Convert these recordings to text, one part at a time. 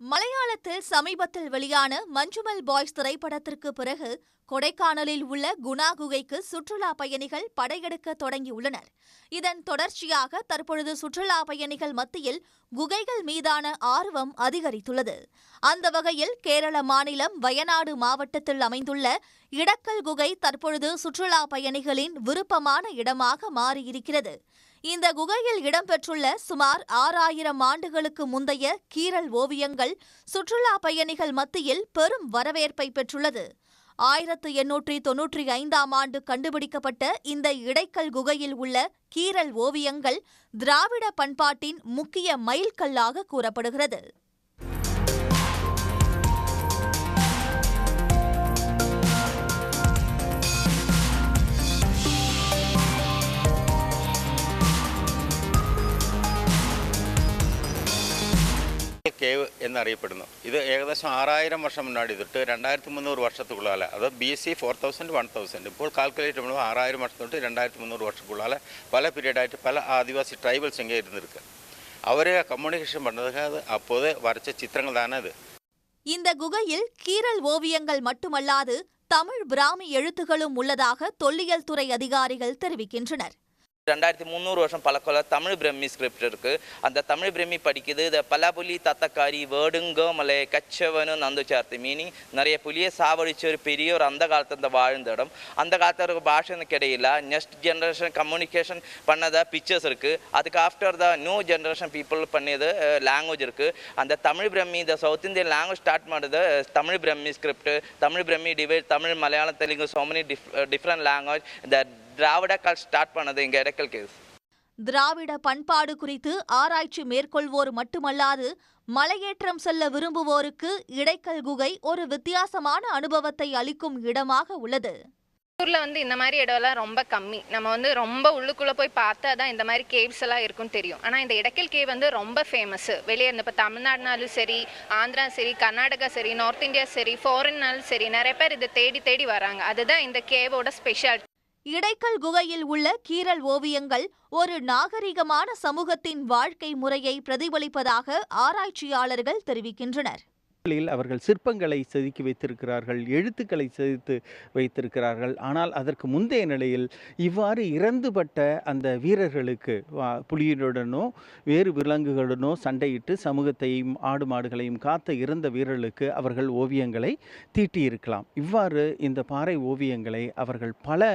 மலையாளத்தில் சமீபத்தில் வெளியான மஞ்சுமல் பாய்ஸ் திரைப்படத்திற்கு பிறகு கொடைக்கானலில் உள்ள குணா குகைக்கு சுற்றுலா பயணிகள் படையெடுக்க தொடங்கியுள்ளனர். இதன் தொடர்ச்சியாக தற்பொழுது சுற்றுலா பயணிகள் மத்தியில் குகைகள் மீதான ஆர்வம் அதிகரித்துள்ளது. அந்த வகையில் கேரள மாநிலம் வயநாடு மாவட்டத்தில் அமைந்துள்ள இடக்கல் குகை தற்பொழுது சுற்றுலா பயணிகளின் விருப்பமான இடமாக மாறியிருக்கிறது. இந்த குகையில் இடம்பெற்றுள்ள சுமார் ஆறாயிரம் ஆண்டுகளுக்கு முந்தைய கீரல் ஓவியங்கள் சுற்றுலா பயணிகள் மத்தியில் பெரும் வரவேற்பை பெற்றுள்ளது. ஆயிரத்து எண்ணூற்றி தொன்னூற்றி ஐந்தாம் ஆண்டு கண்டுபிடிக்கப்பட்ட இந்த இடைக்கல் குகையில் உள்ள கீரல் ஓவியங்கள் திராவிட பண்பாட்டின் முக்கிய மைல்கல்லாக கூறப்படுகிறது. കേവ് എന്നറിയപ്പെടുന്നു ഇത് ഏകദേശം ആറായിരം വർഷം മുന്നാടി തൊട്ട് രണ്ടായിരത്തി മുന്നൂറ് വർഷത്തുള്ളാലെ അത് B C four thousand one thousand ഇപ്പോൾ കാൽക്കുലേറ്റ് ചെയ്യുമ്പോൾ ആറായിരം വർഷം തൊട്ട് രണ്ടായിരത്തി മുന്നൂറ് വർഷത്തുള്ളാലെ പല പീരീഡായിട്ട് പല ആദിവാസി ട്രൈബൽസ് എங்கே இருந்திருக்கு அவரே கம்யூனிகேஷன் பண்ணுறதுக்காக அப்போதே வரைச்ச சித்திரங்கள் தானே அது இந்த குகையில் கீரல் ஓவியங்கள் மட்டுமல்லாது தமிழ் பிராமி எழுத்துகளும் உள்ளதாக தொல்லியல் துறை அதிகாரிகள் தெரிவிக்கின்றனர் ரெண்டாயிரத்தி முந்நூறு வருஷம் பழக்கமுள்ள தமிழ் பிரம்மி ஸ்கிரிப்ட் இருக்கு. அந்த தமிழ் பிரம்மி படிக்குது. இந்த பலபுலி தத்தக்காரி வேடுங்க மலை கச்சவனு நந்து சேர்த்து. மீனிங் நிறைய புலியை சாவடிச்ச ஒரு பெரிய ஒரு அந்த காலத்து இந்த வாழ்ந்த இடம். அந்த காலத்தில் இருக்க பாஷை எனக்கு இடையில நெக்ஸ்ட் ஜென்ரேஷன் கம்யூனிகேஷன் பண்ணத பிக்சர்ஸ் இருக்கு. அதுக்கு after the new generation people பண்ணியது லாங்குவேஜ் இருக்கு. அந்த தமிழ் பிரம்மி இந்த சவுத் இந்தியன் லாங்குவேஜ் ஸ்டார்ட் பண்ணது தமிழ் பிரம்மி ஸ்கிரிப்ட் தமிழ் பிரம்மி டிவைட் தமிழ் மலையாளம் தெலுங்கு சோனி டிஃப் டிஃப்ரெண்ட் லாங்குவேஜ் இந்த திராவிட கால் ஸ்டார்ட் பண்ணது இங்கே இடக்கல் கேஸ். திராவிட பண்பாடு குறித்து ஆராய்ச்சி மேற்கொள்வோர் மட்டுமல்லாது மலையேற்றம் செல்ல விரும்புவோருக்கு இடைக்கல் குகை ஒரு வித்தியாசமான அனுபவத்தை அளிக்கும் இடமாக உள்ளது. ஊர்ல வந்து இந்த மாதிரி இடம்லாம் ரொம்ப கம்மி. நம்ம வந்து ரொம்ப உள்ளுக்குள்ள போய் பார்த்தா தான் இந்த மாதிரி கேவ்ஸ் எல்லாம் இருக்கும்னு தெரியும். ஆனா இந்த இடக்கல் கேவ் வந்து ரொம்ப ஃபேமஸ் வெளியே இருந்து இப்போ தமிழ்நாடுனாலும் சரி ஆந்திரா சரி கர்நாடகா சரி நார்த் இந்தியா சரி ஃபாரின்னாலும் சரி நிறைய பேர் இதை தேடி தேடி வராங்க. அதுதான் இந்த கேவோட ஸ்பெஷாலிட்டி இடைக்கல் குகையில் உள்ள கீறல் ஓவியங்கள் ஒரு நாகரிகமான சமூகத்தின் வாழ்க்கை முறையை பிரதிபலிப்பதாக ஆராய்ச்சியாளர்கள் தெரிவிக்கின்றனர். களில் அவர்கள் சிற்பங்களை செதுக்கி வைத்திருக்கிறார்கள் எழுத்துக்களை செதுத்து வைத்திருக்கிறார்கள். ஆனால் அதற்கு முந்தைய நிலையில் இவ்வாறு இறந்துபட்ட அந்த வீரர்களுக்கு புலியினுடனோ வேறு விலங்குகளுடனோ சண்டையிட்டு சமூகத்தையும் ஆடு மாடுகளையும் காத்த இறந்த வீரர்களுக்கு அவர்கள் ஓவியங்களை தீட்டியிருக்கலாம். இவ்வாறு இந்த பாறை ஓவியங்களை அவர்கள் பல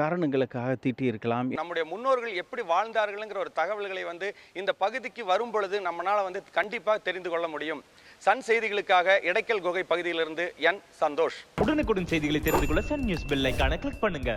காரணங்களுக்காக தீட்டியிருக்கலாம். நம்முடைய முன்னோர்கள் எப்படி வாழ்ந்தார்கள்ங்கிற ஒரு தகவல்களை வந்து இந்த பகுதிக்கு வரும் பொழுது நம்மளால் வந்து கண்டிப்பாக தெரிந்து கொள்ள முடியும். சன் செய்திகளுக்காக இடைக்கல் குகை பகுதியிலிருந்து என் சந்தோஷ். உடனுக்குடன் செய்திகளை தெரிந்து கொள்ள சன் நியூஸ் பெல் ஐக்கான கிளிக் பண்ணுங்க.